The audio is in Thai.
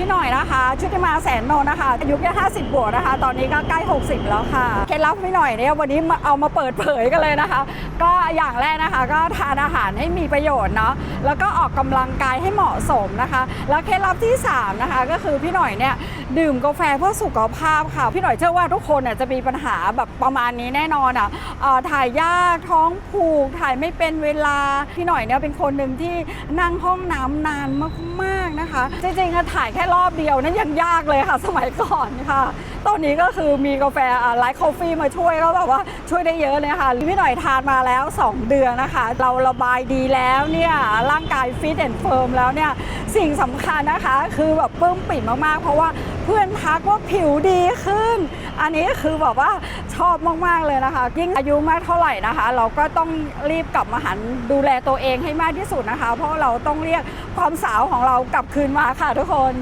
พี่หน่อยนะคะชุติมาแสนโนนะคะอายุแค่50 บวกนะคะ ตอนนี้ก็ใกล้ 60 แล้วค่ะเคล็ดลับพี่หน่อยเนี่ยวันนี้มาเอามาเปิดเผยกันเลยนะคะ ก็อย่างแรกนะคะก็ทานอาหารให้มีประโยชน์เนาะแล้วก็ออกกำลังกายให้เหมาะสมนะคะ แล้วเคล็ดลับที่ 3 นะคะ ก็คือพี่หน่อยเนี่ย ดื่มกาแฟเพื่อสุขภาพค่ะ พี่หน่อยเชื่อว่าทุกคนเนี่ยจะมีปัญหาแบบประมาณนี้แน่นอนอะถ่ายยากท้องผูกถ่ายไม่เป็นเวลา พี่หน่อยเนี่ยเป็นคนหนึ่งที่นั่งห้องน้ำนานมากๆนะคะ จริงๆถ่ายแค่รอบเดียวนั้นยังยากเลยค่ะ สมัยก่อนค่ะตอนนี้ก็คือมีกาแฟไลท์คอฟฟี่มาช่วยก็แบบว่าช่วยได้เยอะเลยค่ะพี่หน่อยทานมาแล้ว 2 เดือนนะคะ เราระบายดีแล้วเนี่ยร่างกายฟิตแอนด์เฟิร์มแล้วเนี่ย สิ่งสำคัญนะคะ คือแบบปลื้มปิ่มมากๆ เพราะว่าเพื่อนทักว่าผิวดีขึ้น อันนี้คือแบบว่าชอบมากๆเลยนะคะ ยิ่งอายุมากเท่าไหร่นะคะ เราก็ต้องรีบกลับมาหันดูแลตัวเองให้มากที่สุดนะคะ เพราะเราต้องเรียกความสาวของเรากลับคืนมาค่ะทุกคน